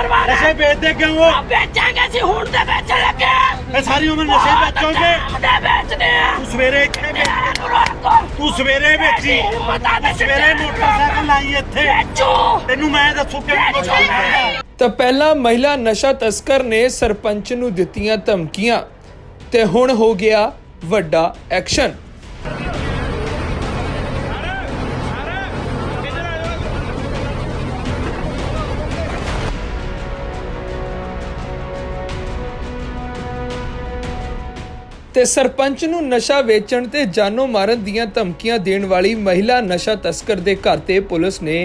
ਪਰਿਵਾਰ ਨਸ਼ੇ ਹੈ ਵੇਚਦੇ ਕਿਉਂ ਹੋ? ਆ ਵੇਚਾਂਗੇ ਅਸੀਂ ਹੁਣ ਤੇ ਵੇਚਣ ਲੱਗੇ। ਇਹ ਸਾਰੀ ਉਮਰ ਨਸ਼ੇ ਵੇਚੋਗੇ? ਤੇ ਵੇਚਦੇ ਆ। ਤੂੰ ਸਵੇਰੇ ਇੱਥੇ ਵੇਚ। ਰੋਕੋ ਤੂੰ ਸਵੇਰੇ ਵੇਚੀ। ਪਤਾ ਨਹੀਂ ਸਵੇਰੇ ਮੋਟਰਸਾਈਕਲ ਲਾਈ ਇੱਥੇ। ਵੇਚੋ। ਤੈਨੂੰ ਮੈਂ ਦੱਸੂ ਕੁਛ ਹੁੰਦਾ ਤਾਂ ਪਹਿਲਾਂ ਮਹਿਲਾ ਨਸ਼ਾ ਤਸਕਰ ਨੇ ਸਰਪੰਚ ਨੂੰ ਦਿੱਤੀਆਂ ਧਮਕੀਆਂ ਤੇ ਹੁਣ ਹੋ ਗਿਆ ਵੱਡਾ ਐਕਸ਼ਨ। ਤੇ ਸਰਪੰਚ ਨੂੰ ਨਸ਼ਾ ਵੇਚਣ ਤੇ ਜਾਨੋਂ ਮਾਰਨ ਦੀਆਂ ਧਮਕੀਆਂ ਦੇਣ ਵਾਲੀ ਮਹਿਲਾ ਨਸ਼ਾ ਤਸਕਰ ਦੇ ਘਰ ਤੇ ਪੁਲਿਸ ਨੇ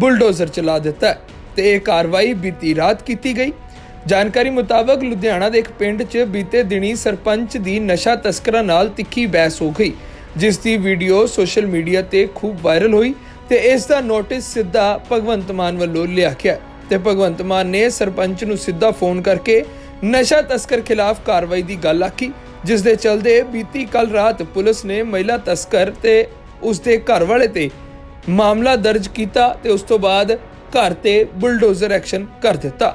ਬੁਲਡੋਜ਼ਰ ਚਲਾ ਦਿੱਤਾ ਹੈ ਤੇ ਇਹ ਕਾਰਵਾਈ ਬੀਤੀ ਰਾਤ ਕੀਤੀ ਗਈ। ਜਾਣਕਾਰੀ ਮੁਤਾਬਕ ਲੁਧਿਆਣਾ ਦੇ ਇੱਕ ਪਿੰਡ 'ਚ ਬੀਤੇ ਦਿਨੀ ਸਰਪੰਚ ਦੀ ਨਸ਼ਾ ਤਸਕਰਾਂ ਨਾਲ ਤਿੱਖੀ ਬਹਿਸ ਹੋ ਗਈ, ਜਿਸ ਦੀ ਵੀਡੀਓ ਸੋਸ਼ਲ ਮੀਡੀਆ ਤੇ ਖੂਬ ਵਾਇਰਲ ਹੋਈ ਤੇ ਇਸ ਦਾ ਨੋਟਿਸ ਸਿੱਧਾ ਭਗਵੰਤ ਮਾਨ ਵੱਲੋਂ ਲਿਆ ਗਿਆ ਤੇ ਭਗਵੰਤ ਮਾਨ ਨੇ ਸਰਪੰਚ ਨੂੰ ਸਿੱਧਾ ਫੋਨ ਕਰਕੇ ਨਸ਼ਾ ਤਸਕਰ ਖਿਲਾਫ ਕਾਰਵਾਈ ਦੀ ਗੱਲ ਆਖੀ। ਜਿਸ ਦੇ ਚਲਦੇ ਬੀਤੀ ਕੱਲ ਰਾਤ ਪੁਲਿਸ ਨੇ ਮਹਿਲਾ ਤਸਕਰ ਤੇ ਉਸ ਦੇ ਘਰ ਵਾਲੇ ਤੇ ਮਾਮਲਾ ਦਰਜ ਕੀਤਾ ਤੇ ਉਸ ਤੋਂ ਬਾਅਦ ਘਰ ਤੇ ਬੁਲਡੋਜ਼ਰ ਐਕਸ਼ਨ ਕਰ ਦਿੱਤਾ।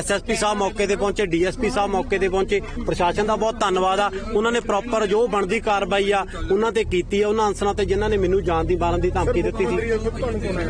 ਐਸਐਸਪੀ ਸਾਹਿਬ ਮੌਕੇ ਤੇ ਪਹੁੰਚੇ ਡੀਐਸਪੀ ਸਾਹਿਬ ਮੌਕੇ ਤੇ ਪਹੁੰਚੇ। ਪ੍ਰਸ਼ਾਸਨ ਦਾ ਬਹੁਤ ਧੰਨਵਾਦ ਆ। ਉਹਨਾਂ ਨੇ ਪ੍ਰੋਪਰ ਜੋ ਬਣਦੀ ਕਾਰਵਾਈ ਆ ਉਹਨਾਂ ਤੇ ਕੀਤੀ ਆ ਉਹਨਾਂ ਅਨਸਰਾਂ ਤੇ ਜਿਨ੍ਹਾਂ ਨੇ ਮੈਨੂੰ ਜਾਨ ਦੀ ਮਾਰਨ ਦੀ ਧਮਕੀ ਦਿੱਤੀ ਸੀ।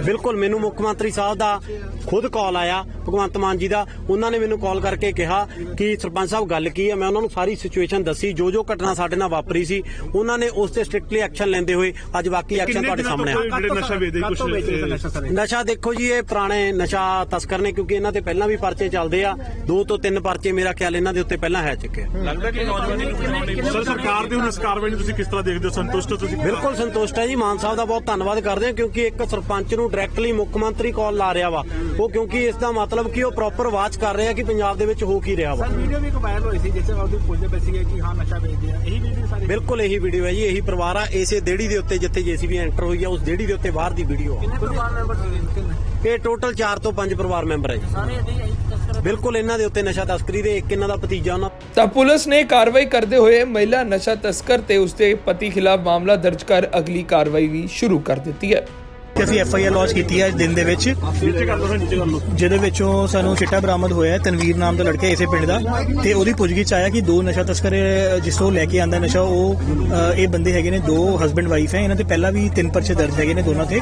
ਬਿਲਕੁਲ ਮੈਨੂੰ ਮੁੱਖ ਮੰਤਰੀ ਸਾਹਿਬ ਦਾ ਖੁਦ ਕਾਲ ਆਇਆ। ਭਗਵੰਤ ਮਾਨ ਜੀ ਦਾ ਉਹਨਾਂ ਨੇ ਮੈਨੂੰ ਕਾਲ ਕਰਕੇ ਕਿਹਾ ਕਿ ਸਰਪੰਚ ਸਾਹਿਬ ਗੱਲ ਕੀ ਹੈ? ਮੈਂ ਉਹਨਾਂ ਨੂੰ ਸਾਰੀ ਸਿਚੁਏਸ਼ਨ ਦੱਸੀ ਜੋ ਜੋ ਘਟਨਾ ਸਾਡੇ ਨਾਲ ਵਾਪਰੀ ਸੀ ਉਹਨਾਂ ਨੇ ਉਸ ਤੇ ਸਟ੍ਰਿਕਟਲੀ ਐਕਸ਼ਨ ਲੈਂਦੇ ਹੋਏ ਅੱਜ ਬਾਕੀ ਐਕਸ਼ਨ ਤੁਹਾਡੇ ਸਾਹਮਣੇ ਆ। ਜਿਹੜੇ ਨਸ਼ਾ ਵੇਚਦੇ ਕੁਝ ਨਸ਼ਾ ਦੇਖੋ ਜੀ ਇਹ ਪੁਰਾਣੇ ਨਸ਼ਾ ਤਸਕਰ ਨੇ ਕਿਉਂਕਿ ਇਹਨਾਂ ਤੇ ਪਹਿਲਾਂ ਵੀ ਪਰਚੇ ਚੱਲਦੇ ਆ। ਦੋ ਤੋਂ ਤਿੰਨ ਪਰਚੇ ਮੇਰਾ ਖਿਆਲ ਇਹਨਾਂ ਦੇ ਉੱਤੇ ਪਹਿਲਾਂ ਹੈ ਚੁੱਕੇ ਆ। ਲੱਗਦਾ ਕਿ ਨੌਜਵਾਨੀ ਨੂੰ ਬਣਾਉਣੇ ਸਰ ਸਰਕਾਰ ਦੇ ਹੁਣ ਇਸ ਕਾਰਵਾਈ ਨੂੰ ਤੁਸੀਂ ਕਿਸ ਤਰ੍ਹਾਂ ਦੇਖਦੇ ਹੋ? ਸੰਤੁਸ਼ਟ ਹੋ ਤੁਸੀਂ? ਬਿਲਕੁਲ ਸੰਤੁਸ਼ਟ ਹੈ ਜੀ। ਮਾਨ ਸਾਹਿਬ ਦਾ ਬਹੁਤ ਧੰਨਵਾਦ ਕਰਦੇ ਹਾਂ ਕਿਉਂਕਿ ਇੱਕ ਸਰਪੰਚ ਨੂੰ ਡਾਇਰੈਕਟਲੀ ਮੁੱਖ ਮੰਤਰੀ ਕਾਲ ਲਾ ਰਿਹਾ ਵਾ। ਉਹ ਕਿਉਂਕਿ ਇਸ ਦਾ ਮਤਲਬ ਕਿ ਉਹ ਪ੍ਰੋਪਰ ਵਾਚ ਕਰ ਰਿਹਾ ਕਿ ਪੰਜਾਬ ਦੇ ਵਿੱਚ ਹੋ ਕੀ ਰਿਹਾ ਵਾ। ਵੀਡੀਓ ਵੀ ਇੱਕ ਵਾਇਰਲ ਹੋਈ ਸੀ ਜਿੱਥੇ ਉਹਦੇ ਪੁੱਛਦੇ ਪਏ ਸੀਗੇ ਕਿ ਹਾਂ ਨਸ਼ਾ ਵੇਚਦੇ ਆ। ਇਹੀ ਵੀਡੀਓ ਸਾਰੀ। ਬਿਲਕੁਲ ਇਹੀ ਵੀਡੀਓ ਹੈ ਜੀ ਇਹੀ ਪਰਿਵਾਰ ਆ ਇਸੇ ਦੇੜੀ ਦੇ ਉੱਤੇ ਜਿੱਥੇ ਜੀਸੀਬੀ ਐਂਟਰ ਹੋਈ ਆ ਉਸ ਦੇੜੀ ਦੇ ਉੱਤੇ ਬਾਹਰ ਦੀ ਵੀਡੀਓ ਆ। ਕਿੰਨੇ ਪਰਿਵਾਰ ਮੈਂਬਰ ਸੀਗੇ ਕਿੰਨੇ ਇਹ ਟੋਟਲ 4 ਤੋਂ 5 ਪਰਿਵਾਰ ਮੈਂਬਰ ਹੈ ਜੀ। ਸਾਰੇ ਇਹਦੇ ਹੀ ਤਸਕਰ ਬਿਲਕੁਲ ਇਹਨਾਂ ਦੇ ਉੱਤੇ ਨਸ਼ਾ ਤਸਕਰੀ ਦੇ ਇੱਕ ਇਹਨਾਂ ਦਾ ਭਤੀਜਾ ਉਹਨਾਂ ਤਾਂ ਪੁਲਿਸ ਨੇ ਕਾਰਵਾਈ ਕਰਦੇ ਹੋਏ ਮਹਿਲਾ ਨਸ਼ਾ ਤਸਕਰ ਤੇ ਉਸ ਦੇ ਪਤੀ ਖਿਲਾਫ ਮਾਮਲਾ ਦਰਜ ਕਰ ਅਗਲੀ ਕਾਰਵਾਈ ਵੀ ਸ਼ੁਰੂ ਕਰ ਦਿੱਤੀ ਹੈ। ਕਿ ਅਸੀਂ ਐਫ ਆਈ ਆਰ ਲਾਂਚ ਕੀਤੀ ਹੈ ਅੱਜ ਦਿਨ ਦੇ ਵਿੱਚ। ਨੀਚੇ ਕਰ ਦੋ ਨੀਚੇ ਕਰ ਲਓ। ਜਿਹਦੇ ਵਿੱਚੋਂ ਸਾਨੂੰ ਚਿੱਟਾ ਬਰਾਮਦ ਹੋਇਆ ਹੈ ਤਨਵੀਰ ਨਾਮ ਦਾ ਲੜਕਾ ਇਸੇ ਪਿੰਡ ਦਾ। ਤੇ ਉਹਦੀ ਪੁੱਛਗਿੱਛ ਆਇਆ ਕਿ ਦੋ ਨਸ਼ਾ ਤਸਕਰ ਜਿਸ ਤੋਂ ਲੈ ਕੇ ਆਂਦਾ ਨਸ਼ਾ ਉਹ ਇਹ ਬੰਦੇ ਹੈਗੇ ਨੇ ਦੋ ਹਸਬੰਡ ਵਾਈਫ ਹੈ। ਇਹਨਾਂ ਤੇ ਪਹਿਲਾਂ ਵੀ ਤਿੰਨ ਪਰਚੇ ਦਰਜ ਹੈਗੇ ਨੇ ਦੋਨਾਂ ਤੇ।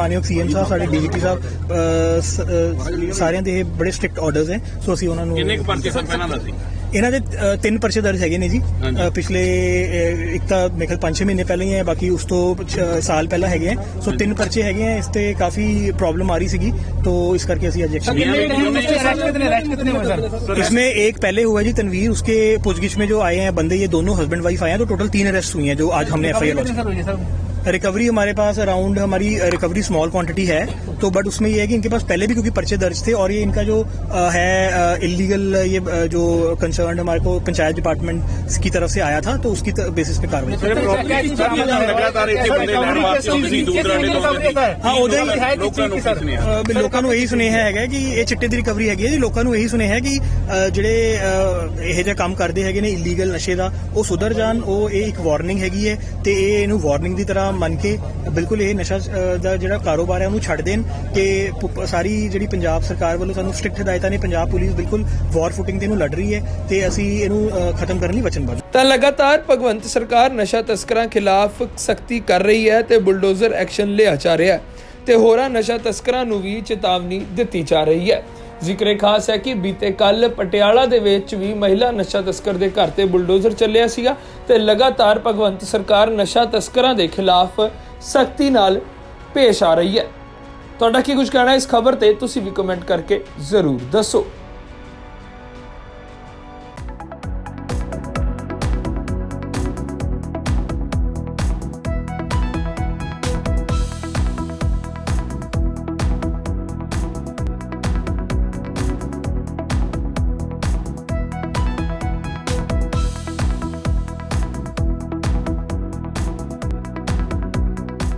ਮਾਨਯੋਗ ਸੀਐਮ ਸਾਹਿਬ ਸਾਡੇ ਡੀਜੀਪੀ ਸਾਹਿਬ ਅ, ਸ- ਅ, ਸਾਰਿਆਂ ਦੇ ਇਹ ਬੜੇ ਸਟ੍ਰਿਕਟ ਆਰਡਰਸ ਹੈ ਸੋ ਅਸੀਂ ਉਹਨਾਂ ਨੂੰ ਕਿੰਨੇ ਕੁ ਪਰਚੇ ਸਰ ਪਹਿਲਾਂ ਦੱਸੀ ਇਹਨਾਂ ਦੇ ਅ, ਤਿੰਨ ਪਰਚੇ ਦਰਜ ਹੈਗੇ ਨੇ ਜੀ ਅ, ਪਿਛਲੇ ਅ, ਇੱਕ ਤਾਂ ਮੇਰੇ ਖਿਆਲ 5-6 ਮਹੀਨੇ ਪਹਿਲਾਂ ਹੀ ਹੈ ਬਾਕੀ ਉਸ ਤੋਂ ਛ- ਸਾਲ ਪਹਿਲਾਂ ਹੈਗੇ ਹੈ ਸੋ ਤਿੰਨ ਪਰਚੇ ਹੈਗੇ ਹੈ ਇਸ ਤੇ ਕਾਫੀ ਪ੍ਰੋਬਲਮ ਆ ਰਹੀ ਸੀਗੀ तो इस करके ਅਸੀਂ ਅੱਜ एक्शन लिया ਅਰੈਸਟ ਕਿਤਨੇ ਅਰੈਸਟ ਕਿਤਨੇ ਹੋਏ ਸਰ इसमें एक पहले हुआ जी तनवीर उसके पूछगिछ में जो आए हैं बंदे ये दोनों हस्बैंड वाइफ आए हैं तो टोटल तीन अरेस्ट हुई हैं जो आज हमने एफ आई ਕਿਤਨੇ ਸਰ ਹੋਈ ਸਰ रिकवरी हमारे पास अराउंड हमारी रिकवरी स्मॉल क्वांटिटी है तो बट उसमें ये है कि इनके पास पहले भी क्योंकि पर्चे दर्ज थे और ये इनका जो अ, है इलीगल ये अ, जो कंसर्न हमारे को पंचायत डिपार्टमेंट की तरफ से आया था तो उसकी बेसिस पे कार्रवाई ਲਗਾਤਾਰ ਇੱਥੇ ਬੰਦੇ ਲੈਣ ਵਾਸਤੇ ਤੁਸੀਂ ਦੂਰ ਦਰਾਡੇ ਤੋਂ ਹਾਂ ਉਹਦਾ ਹੀ ਹੈ ਕਿ ਚੀਜ਼ ਕੀ ਸਰ ਅ, ਵੀ ਲੋਕਾਂ ਨੂੰ ਇਹੀ ਸੁਨੇਹਾ ਹੈਗਾ ਕਿ ਇਹ ਚਿੱਟੇ ਦੀ ਰਿਕਵਰੀ ਹੈਗੀ ਹੈ ਜੀ ਲੋਕਾਂ ਨੂੰ ਇਹੀ ਸੁਨੇਹਾ ਹੈ ਕਿ ਅ, ਜਿਹੜੇ ਅ, ਇਹੋ ਜਿਹਾ ਕੰਮ ਕਰਦੇ ਹੈਗੇ ਨੇ ਇਲੀਗਲ ਨਸ਼ੇ ਦਾ ਉਹ ਸੁਧਰ ਜਾਣ ਉਹ ਇਹ ਇੱਕ ਵਾਰਨਿੰਗ ਹੈਗੀ ਹੈ ਤੇ ਇਹ ਇਹਨੂੰ ਵਾਰਨਿੰਗ ਦੀ ਤਰ੍ਹਾਂ ਮੰਨ ਕੇ ਬਿਲਕੁਲ ਇਹ ਨਸ਼ਾ ਦਾ ਜਿਹੜਾ ਕਾਰੋਬਾਰ ਹੈ, ਉਹਨੂੰ ਛੱਡ ਦੇਣ ਕਿ ਸਾਰੀ ਜਿਹੜੀ ਪੰਜਾਬ ਸਰਕਾਰ ਵੱਲੋਂ ਸਾਨੂੰ ਸਟ੍ਰਿਕਟ ਹਦਾਇਤਾਂ ਨੇ, ਪੰਜਾਬ ਪੁਲਿਸ ਬਿਲਕੁਲ ਵਾਰ ਫੁਟਿੰਗ ਤੇ ਇਹਨੂੰ ਲੜ ਰਹੀ ਹੈ ਤੇ ਅਸੀਂ ਇਹਨੂੰ ਖਤਮ ਕਰਨ ਲਈ ਵਚਨਬੱਧ ਤਾਂ ਲਗਾਤਾਰ ਭਗਵੰਤ ਸਰਕਾਰ ਨਸ਼ਾ ਤਸਕਰਾਂ ਖਿਲਾਫ ਸਖਤੀ ਕਰ ਰਹੀ ਹੈ ਤੇ ਬੁਲਡੋਜ਼ਰ ਐਕਸ਼ਨ ਲਿਆ ਜਾ ਰਿਹਾ ਹੈ ਤੇ ਹੋਰਾਂ ਨਸ਼ਾ ਤਸਕਰਾਂ ਨੂੰ ਵੀ ਚੇਤਾਵਨੀ ਦਿੱਤੀ ਜਾ ਰਹੀ ਹੈ। ਜ਼ਿਕਰੇ ਖਾਸ ਹੈ ਕਿ ਬੀਤੇ ਕੱਲ ਪਟਿਆਲਾ ਦੇ ਵਿੱਚ ਵੀ ਮਹਿਲਾ ਨਸ਼ਾ ਤਸਕਰ ਦੇ ਘਰ ਤੇ ਬੁਲਡੋਜ਼ਰ ਚੱਲਿਆ ਸੀਗਾ ਤੇ ਲਗਾਤਾਰ ਭਗਵੰਤ ਸਰਕਾਰ ਨਸ਼ਾ ਤਸਕਰਾਂ ਦੇ ਖਿਲਾਫ ਸਖਤੀ ਨਾਲ ਪੇਸ਼ ਆ ਰਹੀ ਹੈ। ਤੁਹਾਡਾ ਕੀ ਕੁਝ ਕਹਿਣਾ ਇਸ ਖਬਰ ਤੇ ਤੁਸੀਂ ਵੀ ਕਮੈਂਟ ਕਰਕੇ ਜ਼ਰੂਰ ਦੱਸੋ।